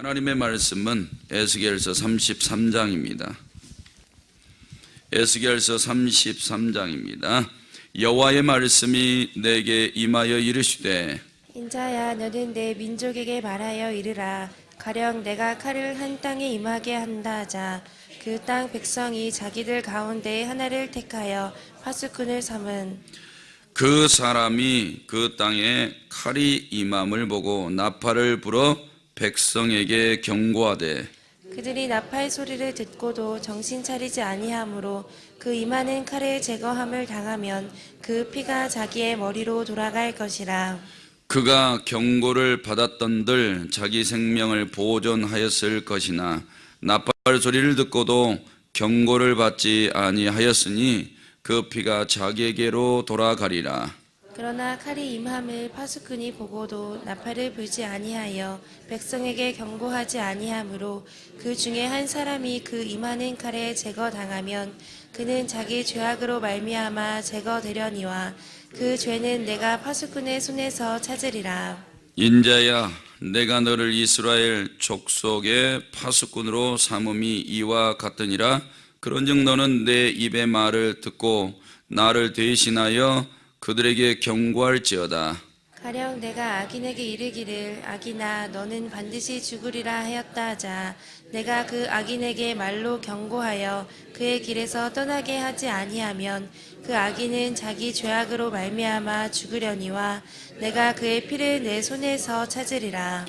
하나님의 말씀은 에스겔서 33장입니다. 에스겔서 33장입니다. 여호와의 말씀이 내게 임하여 이르시되 인자야 너는 내 민족에게 말하여 이르라 가령 내가 칼을 한 땅에 임하게 한다 하자 그 땅 백성이 자기들 가운데 하나를 택하여 파수꾼을 삼은 그 사람이 그 땅에 칼이 임함을 보고 나팔을 불어 백성에게 경고하되 그들이 나팔 소리를 듣고도 정신 차리지 아니하므로 그 임하는 칼의 제거함을 당하면 그 피가 자기의 머리로 돌아갈 것이라 그가 경고를 받았던들 자기 생명을 보존하였을 것이나 나팔 소리를 듣고도 경고를 받지 아니하였으니 그 피가 자기에게로 돌아가리라. 그러나 칼이 임함을 파수꾼이 보고도 나팔을 불지 아니하여 백성에게 경고하지 아니하므로 그 중에 한 사람이 그 임하는 칼에 제거당하면 그는 자기 죄악으로 말미암아 제거되려니와 그 죄는 내가 파수꾼의 손에서 찾으리라 인자야, 내가 너를 이스라엘 족속의 파수꾼으로 삼음이 이와 같으니라. 그런즉 너는 내 입의 말을 듣고 나를 대신하여 그들에게 경고할지어다. 가령 내가 악인에게 이르기를 악인아 너는 반드시 죽으리라 하였다 하자 내가 그 악인에게 말로 경고하여 그의 길에서 떠나게 하지 아니하면 그 악인은 자기 죄악으로 말미암아 죽으려니와 내가 그의 피를 내 손에서 찾으리라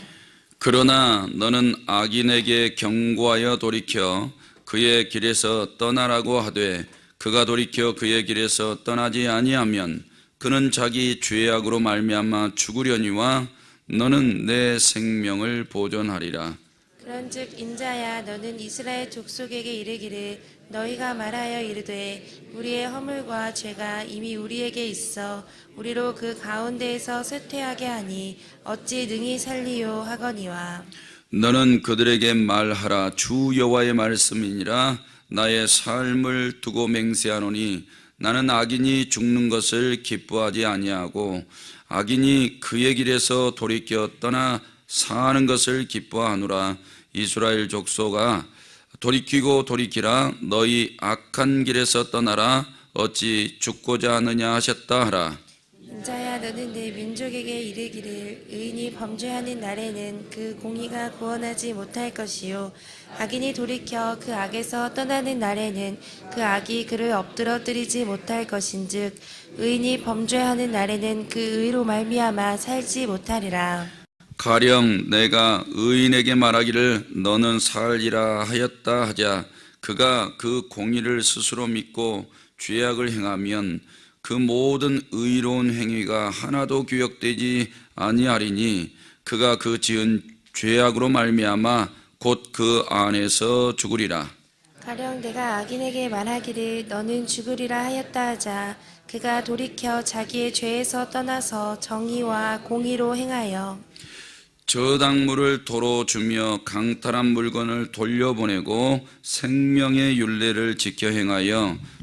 그러나 너는 악인에게 경고하여 돌이켜 그의 길에서 떠나라고 하되 그가 돌이켜 그의 길에서 떠나지 아니하면 그는 자기 죄악으로 말미암아 죽으려니와 너는 내 생명을 보존하리라. 그런즉 인자야 너는 이스라엘 족속에게 이르기를 너희가 말하여 이르되 우리의 허물과 죄가 이미 우리에게 있어 우리로 그 가운데에서 쇠퇴하게 하니 어찌 능히 살리요 하거니와. 너는 그들에게 말하라. 주 여호와의 말씀이니라. 나의 삶을 두고 맹세하노니 나는 악인이 죽는 것을 기뻐하지 아니하고 악인이 그의 길에서 돌이켜 떠나 사는 것을 기뻐하노라. 이스라엘 족속아 돌이키고 돌이키라. 너희 악한 길에서 떠나라. 어찌 죽고자 하느냐 하셨다 하라 인자야 너는 내 민족에게 이르기를 의인이 범죄하는 날에는 그 공의가 구원하지 못할 것이요. 악인이 돌이켜 그 악에서 떠나는 날에는 그 악이 그를 엎드러뜨리지 못할 것인즉 의인이 범죄하는 날에는 그 의로 말미암아 살지 못하리라. 가령 내가 의인에게 말하기를 너는 살리라 하였다 하자 그가 그 공의를 스스로 믿고 죄악을 행하면 그 모든 의로운 행위가 하나도 기억되지 아니하리니 그가 그 지은 죄악으로 말미암아 곧 그 안에서 죽으리라. 가령 내가 악인에게 말하기를 너는 죽으리라 하였다 하자 그가 돌이켜 자기의 죄에서 떠나서 정의와 공의로 행하여. 저당물을 도로 주며 강탈한 물건을 돌려보내고 생명의 윤례를 지켜 행하여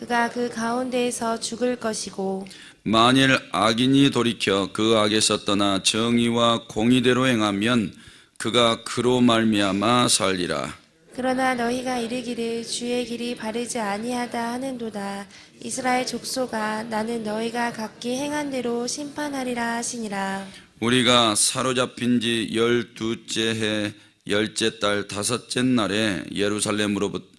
그가 그 가운데에서 죽을 것이고 만일 악인이 돌이켜 그 악에서 떠나 정의와 공의대로 행하면 그가 그로 말미암아 살리라. 그러나 너희가 이르기를 주의 길이 바르지 아니하다 하는도다. 이스라엘 족속아 나는 너희가 각기 행한 대로 심판하리라 하시니라. 우리가 사로잡힌 지 열두째 해 열째 달 다섯째 날에 예루살렘으로부터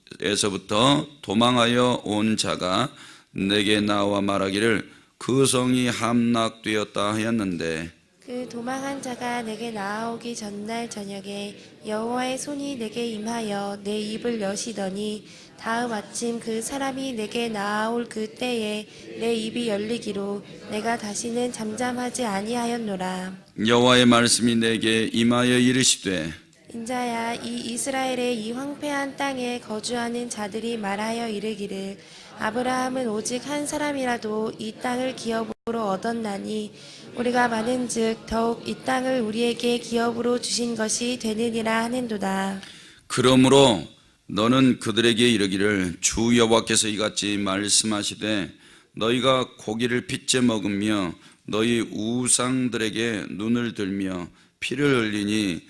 도망하여 온 자가 내게 나와 말하기를 그 성이 함락되었다 하였는데 그 도망한 자가 내게 나아오기 전날 저녁에 여호와의 손이 내게 임하여 내 입을 여시더니 다음 아침 그 사람이 내게 나아올 그 때에 내 입이 열리기로 내가 다시는 잠잠하지 아니하였노라. 여호와의 말씀이 내게 임하여 이르시되 인자야 이 이스라엘의 이 황폐한 땅에 거주하는 자들이 말하여 이르기를 아브라함은 오직 한 사람이라도 이 땅을 기업으로 얻었나니 우리가 많은즉 더욱 이 땅을 우리에게 기업으로 주신 것이 되느니라 하는도다. 그러므로 너는 그들에게 이르기를 주 여호와께서 이같이 말씀하시되 너희가 고기를 빚제 먹으며 너희 우상들에게 눈을 들며 피를 흘리니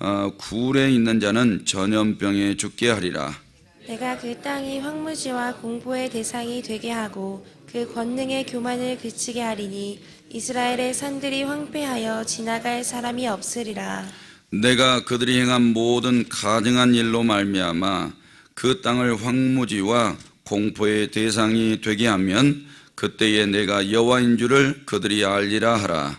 어, 굴에 있는 자는 전염병에 죽게 하리라. 내가 그 땅이 황무지와 공포의 대상이 되게 하고 그 권능의 교만을 그치게 하리니 이스라엘의 산들이 황폐하여 지나갈 사람이 없으리라. 내가 그들이 행한 모든 가증한 일로 말미암아 그 땅을 황무지와 공포의 대상이 되게 하면 그때에 내가 여호와인 줄을 그들이 알리라 하라.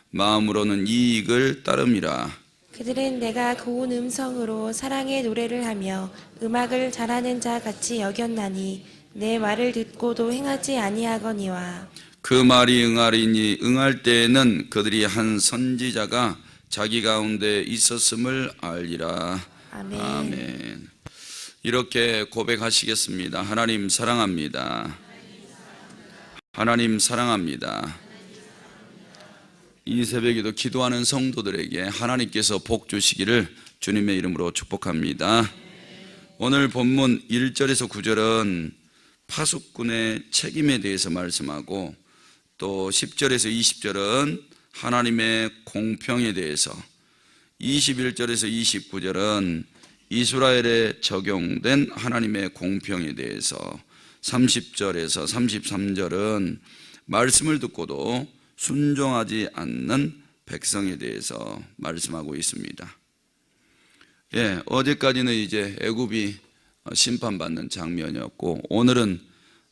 마음으로는 이익을 따름이라. 그들은 내가 고운 음성으로 사랑의 노래를 하며 음악을 잘하는 자 같이 여겼나니 내 말을 듣고도 행하지 아니하거니와 그 말이 응하리니 응할 때에는 그들이 한 선지자가 자기 가운데 있었음을 알리라. 아멘. 아멘. 이렇게 고백하시겠습니다. 하나님 사랑합니다. 하나님 사랑합니다. 이 새벽에도 기도하는 성도들에게 하나님께서 복 주시기를 주님의 이름으로 축복합니다. 오늘 본문 1절에서 9절은 파수꾼의 책임에 대해서 말씀하고 또 10절에서 20절은 하나님의 공평에 대해서 21절에서 29절은 이스라엘에 적용된 하나님의 공평에 대해서 30절에서 33절은 말씀을 듣고도 순종하지 않는 백성에 대해서 말씀하고 있습니다. 예, 어제까지는 이제 애굽이 심판받는 장면이었고 오늘은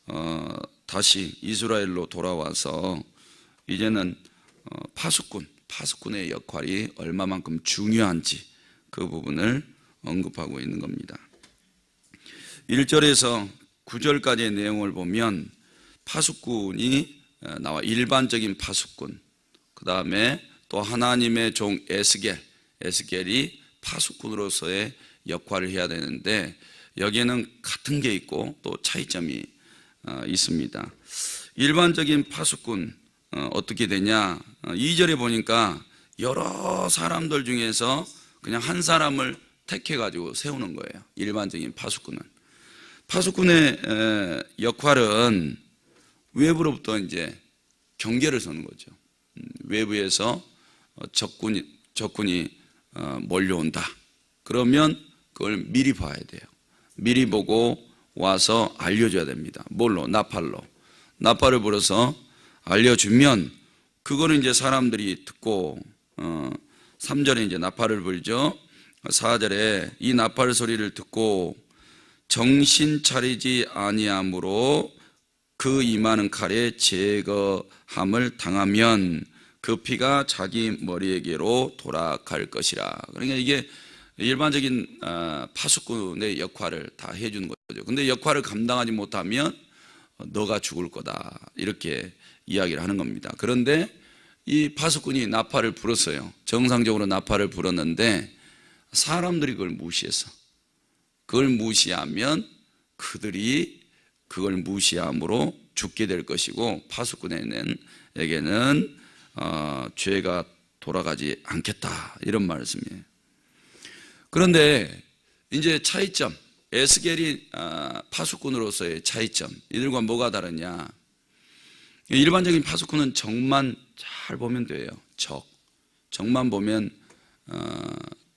어, 다시 이스라엘로 돌아와서 이제는 어, 파수꾼, 파수꾼의 역할이 얼마만큼 중요한지 그 부분을 언급하고 있는 겁니다. 1절에서 9절까지의 내용을 보면 파수꾼이 어, 나와 일반적인 파수꾼, 그 다음에 또 하나님의 종 에스겔, 에스겔이 파수꾼으로서의 역할을 해야 되는데 여기에는 같은 게 있고 또 차이점이 어, 있습니다. 일반적인 파수꾼 어, 어떻게 되냐? 2절에 보니까 여러 사람들 중에서 그냥 한 사람을 택해 가지고 세우는 거예요. 일반적인 파수꾼은. 파수꾼의 역할은 외부로부터 이제 경계를 서는 거죠. 음, 외부에서 어, 적군이 적군이 어, 몰려온다. 그러면 그걸 미리 봐야 돼요. 미리 보고 와서 알려줘야 됩니다. 뭘로? 나팔로. 나팔을 불어서 알려주면 그거는 이제 사람들이 듣고 어, 3절에 이제 나팔을 불죠. 4절에 이 나팔 소리를 듣고 정신 차리지 아니함으로 그 임하는 칼에 제거함을 당하면 그 피가 자기 머리에게로 돌아갈 것이라. 그러니까 이게 일반적인 아, 파수꾼의 역할을 다 해주는 거죠. 근데 역할을 감당하지 못하면 너가 죽을 거다. 이렇게 이야기를 하는 겁니다. 그런데 이 파수꾼이 나팔을 불었어요. 정상적으로 나팔을 불었는데 사람들이 그걸 무시해서 그걸 무시하면 그들이 그걸 무시함으로 죽게 될 것이고 파수꾼에게는 어, 죄가 돌아가지 않겠다 이런 말씀이에요. 그런데 이제 차이점 에스겔이 아, 파수꾼으로서의 차이점 이들과 뭐가 다르냐? 일반적인 파수꾼은 적만 잘 보면 돼요. 적 적만 보면 어,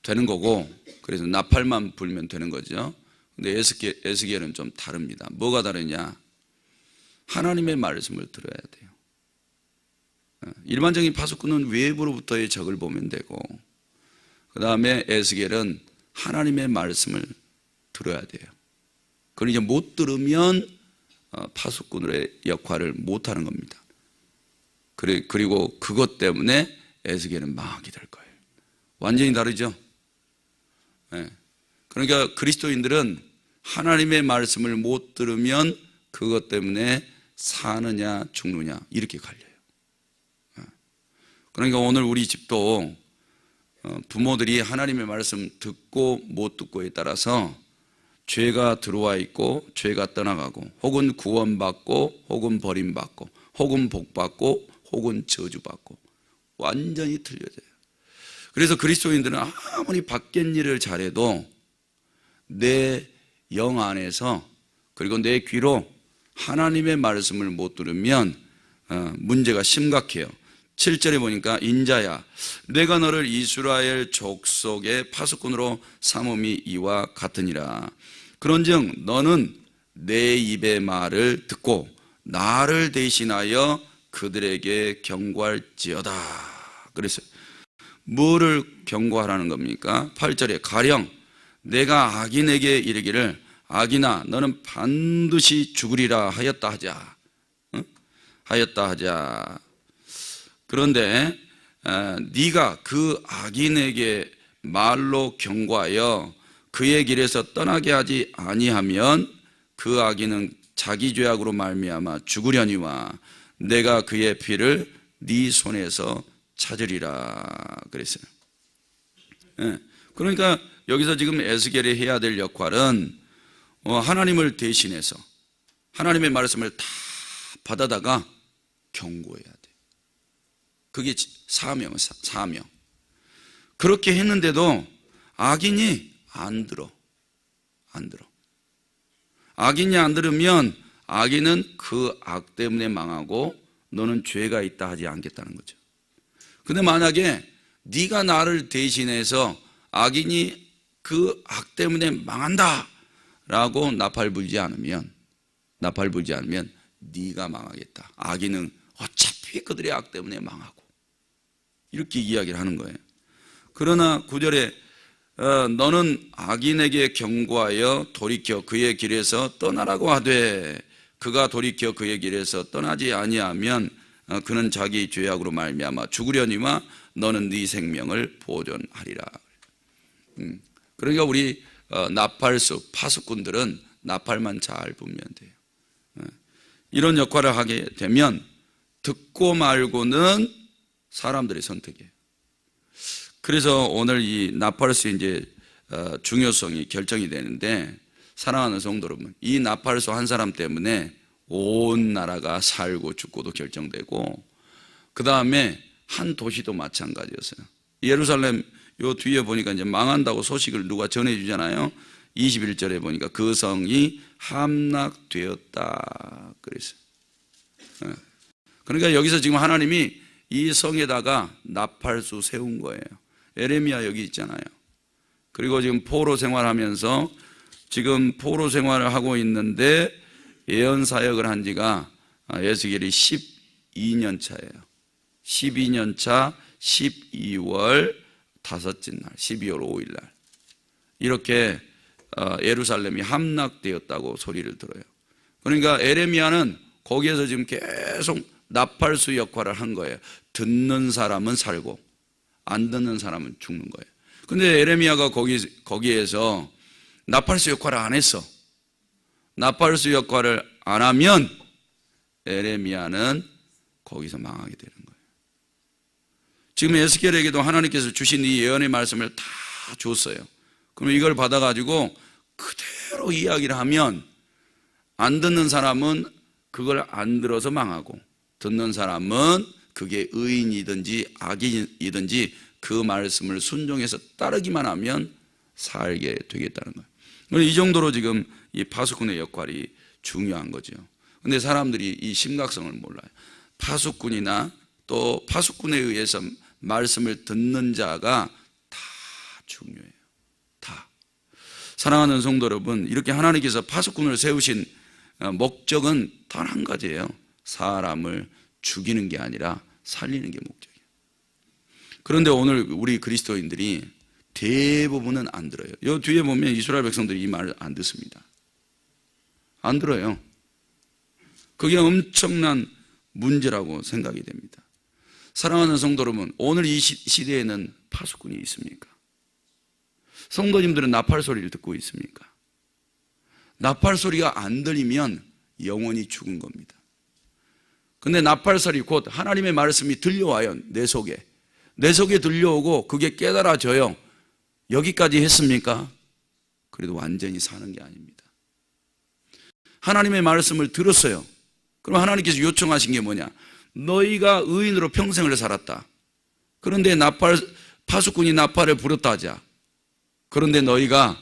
되는 거고 그래서 나팔만 불면 되는 거죠. 근데 에스겔, 에스겔 은 좀 다릅니다. 뭐가 다르냐? 하나님의 말씀을 들어야 돼요. 어, 일반적인 파수꾼은 외부로부터의 적을 보면 되고 그 다음에 에스겔은 하나님의 말씀을 들어야 돼요. 그걸 이제 못 들으면 어, 파수꾼의 역할을 못 하는 겁니다. 그리- 그리고 그것 때문에 에스겔은 망하게 될 거예요. 완전히 다르죠? 예. 그러니까 그리스도인들은 하나님의 말씀을 못 들으면 그것 때문에 사느냐 죽느냐 이렇게 갈려요. 예. 그러니까 오늘 우리 집도 어, 부모들이 하나님의 말씀 듣고 못 듣고에 따라서 죄가 들어와 있고 죄가 떠나가고 혹은 구원받고 혹은 버림받고 혹은 복받고 혹은 저주받고 완전히 틀려져요. 그래서 그리스도인들은 아무리 밖엔 일을 잘해도 내 영 안에서 그리고 내 귀로 하나님의 말씀을 못 들으면 어, 문제가 심각해요. 7절에 보니까 인자야 내가 너를 이스라엘 족속의 파수꾼으로 삼음이 이와 같으니라 그런즉 너는 내 입의 말을 듣고 나를 대신하여 그들에게 경고할지어다 그랬어요 뭐를 경고하라는 겁니까? 8절에 가령 내가 악인에게 이르기를 악인아 너는 반드시 죽으리라 하였다 하자 응? 하였다 하자 그런데 어, 네가 그 악인에게 말로 경고하여 그의 길에서 떠나게 하지 아니하면 그 악인은 자기 죄악으로 말미암아 죽으려니와 내가 그의 피를 네 손에서 찾으리라 그랬어요. 예. 그러니까 여기서 지금 에스겔이 해야 될 역할은 어, 하나님을 대신해서 하나님의 말씀을 다 받아다가 경고해야 돼. 그게 사명, 사- 사명. 그렇게 했는데도 악인이 안 들어. 안 들어. 악인이 안 들으면 악인은 그 악 때문에 망하고 너는 죄가 있다 하지 않겠다는 거죠. 근데 만약에 네가 나를 대신해서 악인이 그 악 때문에 망한다 라고 나팔 불지 않으면 나팔 불지 않으면 네가 망하겠다. 악인은 어차피 그들의 악 때문에 망하고 이렇게 이야기를 하는 거예요. 그러나 구절에 어, 너는 악인에게 경고하여 돌이켜 그의 길에서 떠나라고 하되 그가 돌이켜 그의 길에서 떠나지 아니하면 어, 그는 자기 죄악으로 말미암아 죽으려니와 너는 네 생명을 보존하리라. 음, 그러니까 우리 어, 나팔수 파수꾼들은 나팔만 잘 불면 돼요. 어, 이런 역할을 하게 되면 듣고 말고는 사람들의 선택이에요. 그래서 오늘 이 나팔수 이제 어, 중요성이 결정이 되는데 사랑하는 성도 여러분, 이 나팔수 한 사람 때문에 온 나라가 살고 죽고도 결정되고 그 다음에 한 도시도 마찬가지였어요. 예루살렘 요 뒤에 보니까 이제 망한다고 소식을 누가 전해주잖아요. 21절에 보니까 그 성이 함락되었다 그랬어요. 예. 그러니까 여기서 지금 하나님이 이 성에다가 나팔수 세운 거예요. 에레미야 여기 있잖아요. 그리고 지금 포로 생활하면서 지금 포로 생활을 하고 있는데 예언 사역을 한 지가 아, 에스겔이 12년 차예요. 12년 차 12월 다섯째 날, 12월 5일 날 이렇게 어, 예루살렘이 함락되었다고 소리를 들어요. 그러니까 에레미야는 거기에서 지금 계속 나팔수 역할을 한 거예요. 듣는 사람은 살고 안 듣는 사람은 죽는 거예요. 근데 에레미야가 거기 거기에서 나팔수 역할을 안 했어. 나팔수 역할을 안 하면 에레미야는 거기서 망하게 되는 거예요. 지금 에스겔에게도 하나님께서 주신 이 예언의 말씀을 다 줬어요. 그럼 이걸 받아가지고 그대로 이야기를 하면 안 듣는 사람은 그걸 안 들어서 망하고 듣는 사람은 그게 의인이든지 악인이든지 그 말씀을 순종해서 따르기만 하면 살게 되겠다는 거예요. 이 정도로 지금 이 파수꾼의 역할이 중요한 거죠. 근데 사람들이 이 심각성을 몰라요. 파수꾼이나 또 파수꾼에 의해서 말씀을 듣는 자가 다 중요해요. 다. 사랑하는 성도 여러분, 이렇게 하나님께서 파수꾼을 세우신 어, 목적은 단 한 가지예요. 사람을 죽이는 게 아니라 살리는 게 목적이에요. 그런데 오늘 우리 그리스도인들이 대부분은 안 들어요. 요 뒤에 보면 이스라엘 백성들이 이 말을 안 듣습니다. 안 들어요. 그게 엄청난 문제라고 생각이 됩니다. 사랑하는 성도 여러분, 오늘 이 시- 시대에는 파수꾼이 있습니까? 성도님들은 나팔 소리를 듣고 있습니까? 나팔 소리가 안 들리면 영원히 죽은 겁니다. 근데 나팔 소리 곧 하나님의 말씀이 들려와요. 내 속에. 내 속에 들려오고 그게 깨달아져요. 여기까지 했습니까? 그래도 완전히 사는 게 아닙니다. 하나님의 말씀을 들었어요. 그럼 하나님께서 요청하신 게 뭐냐? 너희가 의인으로 평생을 살았다. 그런데 나팔, 파수꾼이 나팔을 불었다 하자. 그런데 너희가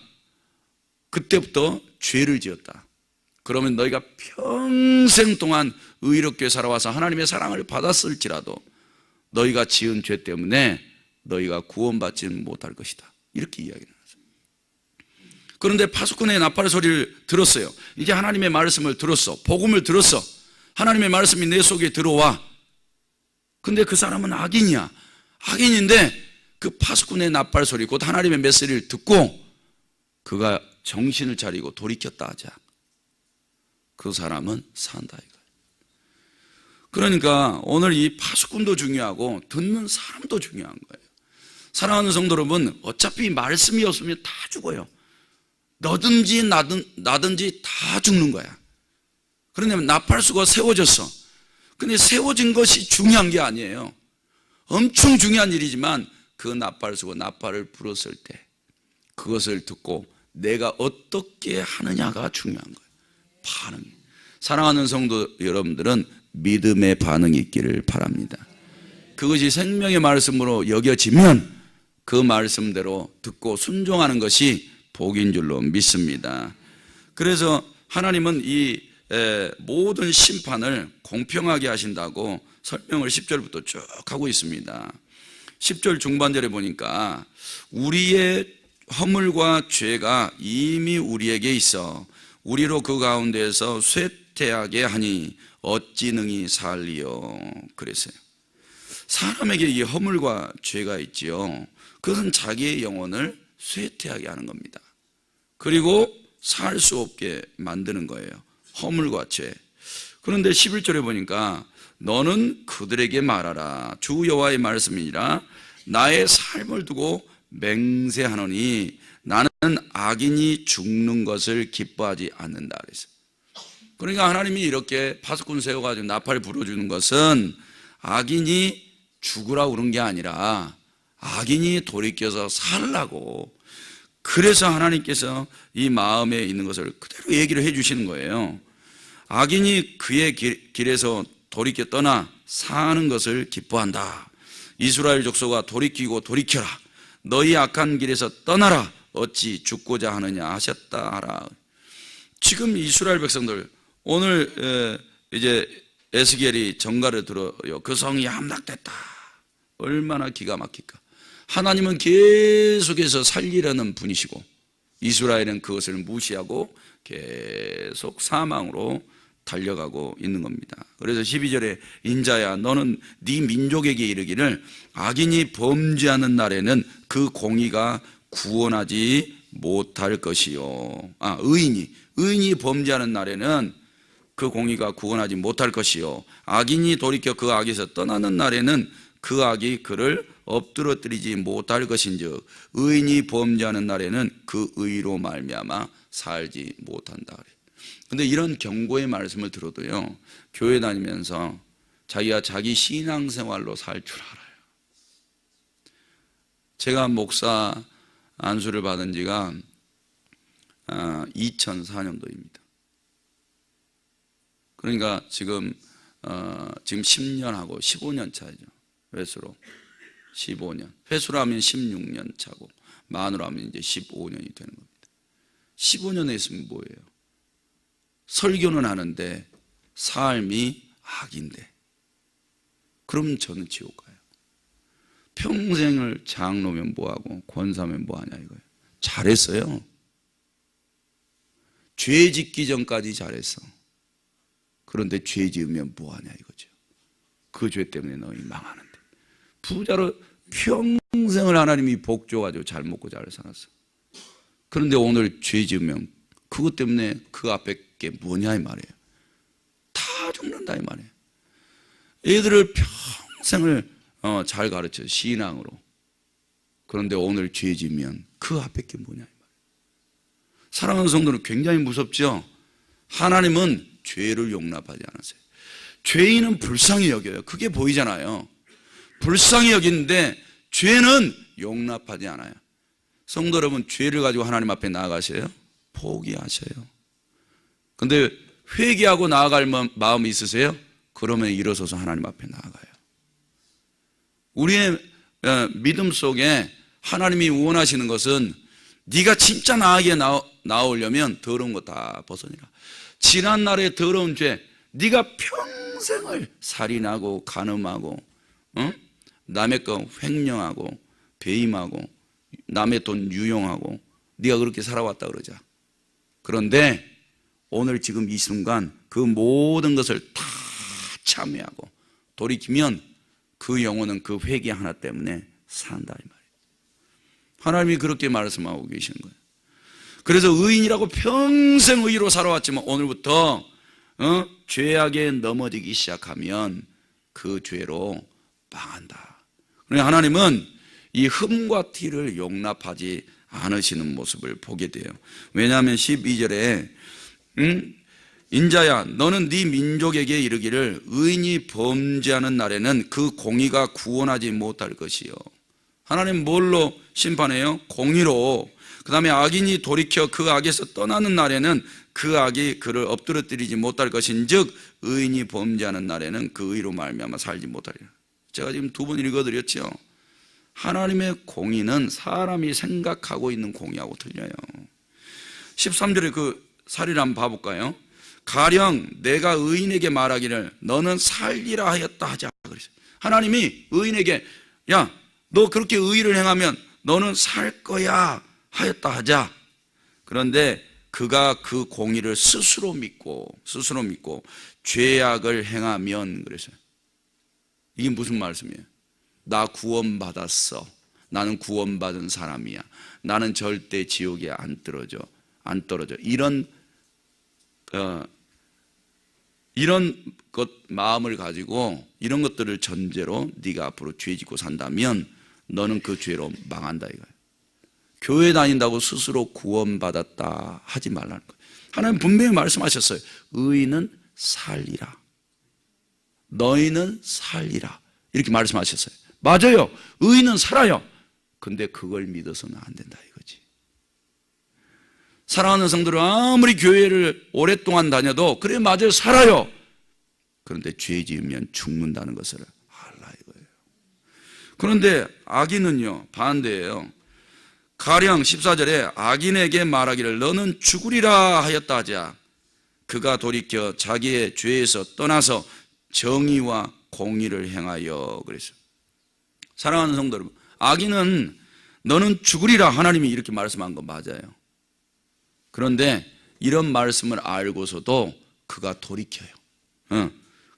그때부터 죄를 지었다. 그러면 너희가 평생 동안 의롭게 살아와서 하나님의 사랑을 받았을지라도 너희가 지은 죄 때문에 너희가 구원받지는 못할 것이다. 이렇게 이야기를 하죠. 그런데 파수꾼의 나팔 소리를 들었어요. 이제 하나님의 말씀을 들었어. 복음을 들었어. 하나님의 말씀이 내 속에 들어와. 근데 그 사람은 악인이야. 악인인데 그 파수꾼의 나팔 소리, 곧 하나님의 메시지를 듣고 그가 정신을 차리고 돌이켰다 하자. 그 사람은 산다. 그러니까 오늘 이 파수꾼도 중요하고 듣는 사람도 중요한 거예요. 사랑하는 성도 여러분, 어차피 말씀이 없으면 다 죽어요. 너든지 나든, 나든지 다 죽는 거야. 그러냐면 나팔수가 세워졌어. 근데 세워진 것이 중요한 게 아니에요. 엄청 중요한 일이지만 그 나팔수가 나팔을 불었을 때 그것을 듣고 내가 어떻게 하느냐가 중요한 거예요. 반응이. 사랑하는 성도 여러분들은 믿음의 반응이 있기를 바랍니다. 그것이 생명의 말씀으로 여겨지면 그 말씀대로 듣고 순종하는 것이 복인 줄로 믿습니다. 그래서 하나님은 이 에, 모든 심판을 공평하게 하신다고 설명을 10절부터 쭉 하고 있습니다. 10절 중반절에 보니까 우리의 허물과 죄가 이미 우리에게 있어 우리로 그 가운데에서 쇠퇴하게 하니 어찌 능히 살리요 그랬어요. 사람에게 이 허물과 죄가 있지요. 그것은 자기의 영혼을 쇠퇴하게 하는 겁니다. 그리고 살 수 없게 만드는 거예요. 허물과 죄. 그런데 11절에 보니까 너는 그들에게 말하라. 주 여호와의 말씀이니라. 나의 삶을 두고 맹세하노니 나는 악인이 죽는 것을 기뻐하지 않는다. 그러니까 하나님이 이렇게 파수꾼 세워 가지고 나팔 불어 주는 것은 악인이 죽으라 그런 게 아니라 악인이 돌이켜서 살라고 그래서 하나님께서 이 마음에 있는 것을 그대로 얘기를 해 주시는 거예요. 악인이 그의 길, 길에서 돌이켜 떠나 사는 것을 기뻐한다. 이스라엘 족속아 돌이키고 돌이켜라. 너희 악한 길에서 떠나라. 어찌 죽고자 하느냐 하셨다 하라. 지금 이스라엘 백성들 오늘 에, 이제 에스겔이 정가를 들어요. 그 성이 함락됐다. 얼마나 기가 막힐까. 하나님은 계속해서 살리려는 분이시고 이스라엘은 그것을 무시하고 계속 사망으로 달려가고 있는 겁니다. 그래서 12절에 인자야 너는 네 민족에게 이르기를 악인이 범죄하는 날에는 그 공의가 구원하지 못할 것이요. 아, 의인이 의인이 범죄하는 날에는 그 공의가 구원하지 못할 것이요. 악인이 돌이켜 그 악에서 떠나는 날에는 그 악이 그를 엎드러뜨리지 못할 것인즉 의인이 범죄하는 날에는 그 의로 말미암아 살지 못한다. 근데 이런 경고의 말씀을 들어도요. 교회 다니면서 자기가 자기 신앙생활로 살 줄 알아요. 제가 목사 안수를 받은 지가 2004년도입니다. 그러니까 지금 어, 지금 10년하고 15년 차죠. 횟수로 15년. 횟수로 하면 16년 차고 만으로 하면 이제 15년이 되는 겁니다. 15년 했으면 뭐예요? 설교는 하는데 삶이 악인데 그럼 저는 지옥 가요. 평생을 장로면 뭐하고 권사면 뭐하냐 이거예요. 잘했어요. 죄 짓기 전까지 잘했어. 그런데 죄 지으면 뭐하냐 이거죠. 그 죄 때문에 너희 망하는데. 부자로 평생을 하나님이 복 줘가지고 잘 먹고 잘 살았어. 그런데 오늘 죄 지으면 그것 때문에 그 앞에 게 뭐냐 이 말이에요. 다 죽는다 이 말이에요. 애들을 평생을 어, 잘 가르쳐 신앙으로. 그런데 오늘 죄 지으면 그 앞에 게 뭐냐 이 말이에요. 사랑하는 성도는 굉장히 무섭죠. 하나님은 죄를 용납하지 않으세요. 죄인은 불쌍히 여겨요. 그게 보이잖아요. 불쌍히 여기는데 죄는 용납하지 않아요. 성도 여러분, 죄를 가지고 하나님 앞에 나아가세요? 포기하셔요. 근데 회개하고 나아갈 마- 마음이 있으세요? 그러면 일어서서 하나님 앞에 나아가요. 우리의 어, 믿음 속에 하나님이 원하시는 것은 네가 진짜 나에게 나오, 나오려면 더러운 거 다 벗어내라. 지난 날의 더러운 죄, 네가 평생을 살인하고 간음하고, 어? 남의 거 횡령하고 배임하고 남의 돈 유용하고 네가 그렇게 살아왔다 그러자. 그런데 오늘 지금 이 순간 그 모든 것을 다 참여하고 돌이키면 그 영혼은 그 회개 하나 때문에 산다 이 말이에요. 하나님이 그렇게 말씀하고 계시는 거예요. 그래서 의인이라고 평생 의로 살아왔지만 오늘부터 어? 죄악에 넘어지기 시작하면 그 죄로 망한다. 그러니 하나님은 이 흠과 티를 용납하지 않으시는 모습을 보게 돼요. 왜냐하면 12절에 음? 인자야 너는 네 민족에게 이르기를 의인이 범죄하는 날에는 그 공의가 구원하지 못할 것이요. 하나님 뭘로 심판해요? 공의로. 그 다음에 악인이 돌이켜 그 악에서 떠나는 날에는 그 악이 그를 엎드러뜨리지 못할 것인즉 의인이 범죄하는 날에는 그 의로 말미암아 살지 못하리라. 제가 지금 두 번 읽어드렸죠. 하나님의 공의는 사람이 생각하고 있는 공의하고 틀려요. 13절에 그 사리를 한번 봐볼까요? 가령 내가 의인에게 말하기를 너는 살리라 하였다 하자 그랬어요. 하나님이 의인에게 야 너 그렇게 의를 행하면 너는 살 거야 하였다 하자. 그런데 그가 그 공의를 스스로 믿고 스스로 믿고 죄악을 행하면 그랬어요. 이게 무슨 말씀이에요? 나 구원받았어. 나는 구원받은 사람이야. 나는 절대 지옥에 안 떨어져. 안 떨어져. 이런 어, 이런 것 마음을 가지고 이런 것들을 전제로 네가 앞으로 죄 짓고 산다면 너는 그 죄로 망한다 이거예요. 교회 다닌다고 스스로 구원받았다 하지 말라는 거예요. 하나님 분명히 말씀하셨어요. 의인은 살리라. 너희는 살리라. 이렇게 말씀하셨어요. 맞아요. 의인은 살아요. 근데 그걸 믿어서는 안 된다 이거지. 사랑하는 성들은 아무리 교회를 오랫동안 다녀도 그래 맞아요. 살아요. 그런데 죄 지으면 죽는다는 것을 알라 이거예요. 그런데 악인은요. 반대예요. 가령 14절에 악인에게 말하기를 너는 죽으리라 하였다 하자. 그가 돌이켜 자기의 죄에서 떠나서 정의와 공의를 행하여 그랬어요. 사랑하는 성도 여러분, 악인은 너는 죽으리라 하나님이 이렇게 말씀한 거 맞아요. 그런데 이런 말씀을 알고서도 그가 돌이켜요. 어.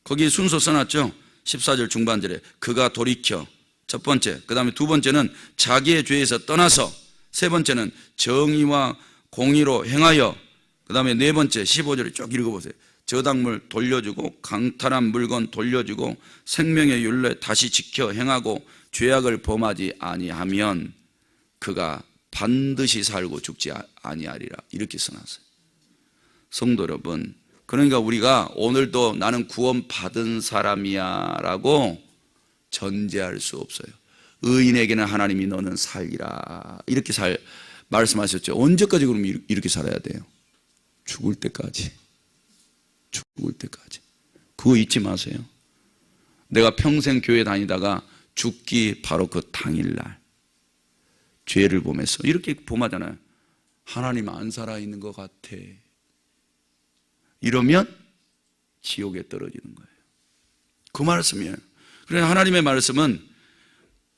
거기 순서 써놨죠? 14절 중반절에 그가 돌이켜 첫 번째, 그 다음에 두 번째는 자기의 죄에서 떠나서 세 번째는 정의와 공의로 행하여 그 다음에 네 번째 15절에 쭉 읽어보세요. 저당물 돌려주고 강탈한 물건 돌려주고 생명의 윤례 다시 지켜 행하고 죄악을 범하지 아니하면 그가 반드시 살고 죽지 아- 아니하리라 이렇게 써놨어요. 성도 여러분, 그러니까 우리가 오늘도 나는 구원 받은 사람이야라고 전제할 수 없어요. 의인에게는 하나님이 너는 살리라 이렇게 살 말씀하셨죠. 언제까지 그럼 이- 이렇게 살아야 돼요? 죽을 때까지. 죽을 때까지. 그거 잊지 마세요. 내가 평생 교회 다니다가 죽기 바로 그 당일날 죄를 범했어. 이렇게 범하잖아요. 하나님 안 살아있는 것 같아. 이러면 지옥에 떨어지는 거예요. 그 말씀이에요. 그래서 하나님의 말씀은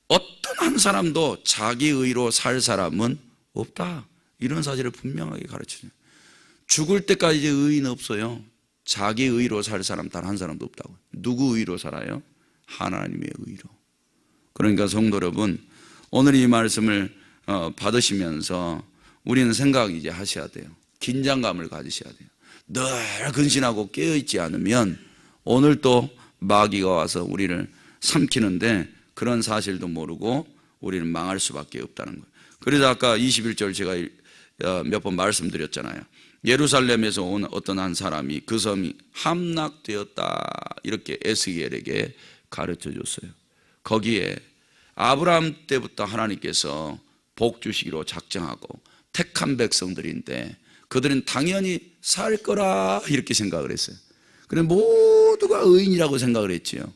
어떤 한 사람도 자기 의로 살 사람은 없다. 이런 사실을 분명하게 가르쳐줘요. 죽을 때까지 의인 없어요. 자기 의로 살 사람 단 한 사람도 없다고. 누구 의로 살아요? 하나님의 의로. 그러니까 성도 여러분, 오늘 이 말씀을 어, 받으시면서 우리는 생각 이제 하셔야 돼요. 긴장감을 가지셔야 돼요. 늘 근신하고 깨어있지 않으면 오늘 또 마귀가 와서 우리를 삼키는데 그런 사실도 모르고 우리는 망할 수밖에 없다는 거예요. 그래서 아까 21절 제가 어, 몇번 말씀드렸잖아요. 예루살렘에서 온 어떤 한 사람이 그 섬이 함락되었다 이렇게 에스겔에게 가르쳐 줬어요. 거기에 아브라함 때부터 하나님께서 복 주시기로 작정하고 택한 백성들인데 그들은 당연히 살 거라 이렇게 생각을 했어요. 그래 모두가 의인이라고 생각을 했지요.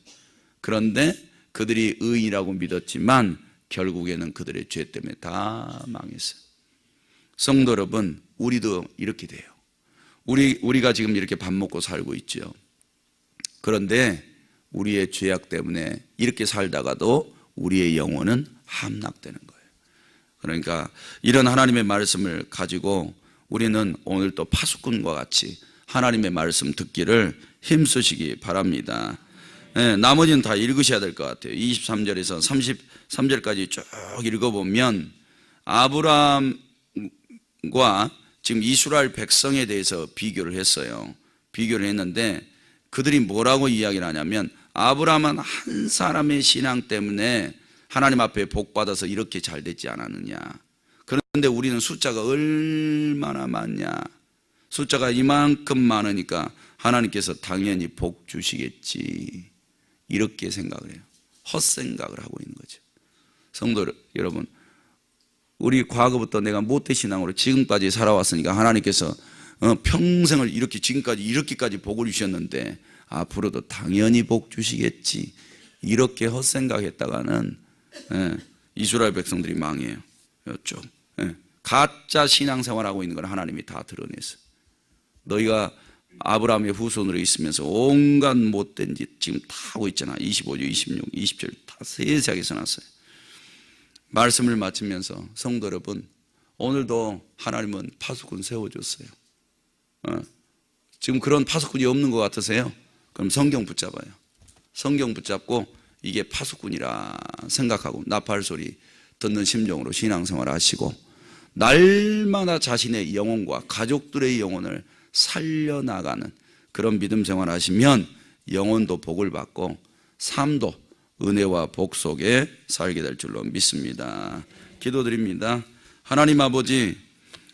그런데 그들이 의인이라고 믿었지만 결국에는 그들의 죄 때문에 다 망했어요. 성도 여러분, 우리도 이렇게 돼요. 우리 우리가 지금 이렇게 밥 먹고 살고 있죠. 그런데 우리의 죄악 때문에 이렇게 살다가도 우리의 영혼은 함락되는. 그러니까 이런 하나님의 말씀을 가지고 우리는 오늘 또 파수꾼과 같이 하나님의 말씀 듣기를 힘쓰시기 바랍니다. 예, 나머지는 다 읽으셔야 될 것 같아요. 23절에서 33절까지 쭉 읽어보면 아브라함과 지금 이스라엘 백성에 대해서 비교를 했어요. 비교를 했는데 그들이 뭐라고 이야기를 하냐면 아브라함은 한 사람의 신앙 때문에 하나님 앞에 복 받아서 이렇게 잘 됐지 않았느냐. 그런데 우리는 숫자가 얼마나 많냐. 숫자가 이만큼 많으니까 하나님께서 당연히 복 주시겠지. 이렇게 생각을 해요. 헛생각을 하고 있는 거죠. 성도 여러분, 우리 과거부터 내가 모태신앙으로 지금까지 살아왔으니까 하나님께서 어, 평생을 이렇게 지금까지 이렇게까지 복을 주셨는데 앞으로도 당연히 복 주시겠지. 이렇게 헛생각했다가는 예, 이스라엘 백성들이 망해요. 쭉 예, 가짜 신앙생활하고 있는 걸 하나님이 다 드러냈어요. 너희가 아브라함의 후손으로 있으면서 온갖 못된 짓 지금 다 하고 있잖아. 25절, 26, 20절 다 세세하게 써놨어요. 말씀을 마치면서 성도 여러분, 오늘도 하나님은 파수꾼 세워줬어요. 어, 지금 그런 파수꾼이 없는 것 같으세요? 그럼 성경 붙잡아요. 성경 붙잡고 이게 파수꾼이라 생각하고 나팔 소리 듣는 심정으로 신앙생활 하시고 날마다 자신의 영혼과 가족들의 영혼을 살려나가는 그런 믿음 생활 하시면 영혼도 복을 받고 삶도 은혜와 복 속에 살게 될 줄로 믿습니다. 기도드립니다. 하나님 아버지,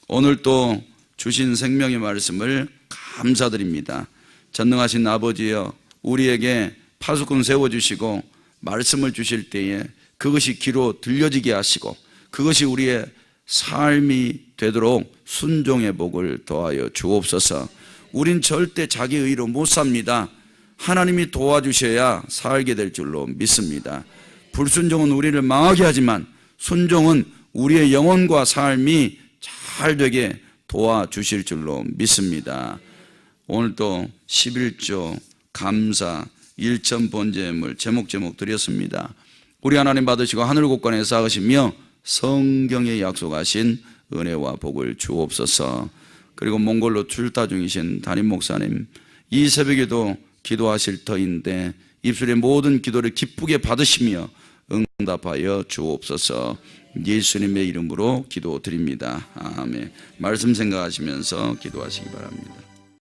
오늘 또 주신 생명의 말씀을 감사드립니다. 전능하신 아버지여, 우리에게 파수꾼 세워주시고, 말씀을 주실 때에 그것이 귀로 들려지게 하시고, 그것이 우리의 삶이 되도록 순종의 복을 더하여 주옵소서. 우린 절대 자기 의로 못 삽니다. 하나님이 도와주셔야 살게 될 줄로 믿습니다. 불순종은 우리를 망하게 하지만 순종은 우리의 영혼과 삶이 잘 되게 도와주실 줄로 믿습니다. 오늘도 11조 감사 1천 번제물 제목 제목 드렸습니다. 우리 하나님 받으시고 하늘 곳간에 쌓으시며 성경에 약속하신 은혜와 복을 주옵소서. 그리고 몽골로 출타 중이신 담임 목사님 이 새벽에도 기도하실 터인데 입술의 모든 기도를 기쁘게 받으시며 응답하여 주옵소서. 예수님의 이름으로 기도드립니다. 아멘. 말씀 생각하시면서 기도하시기 바랍니다.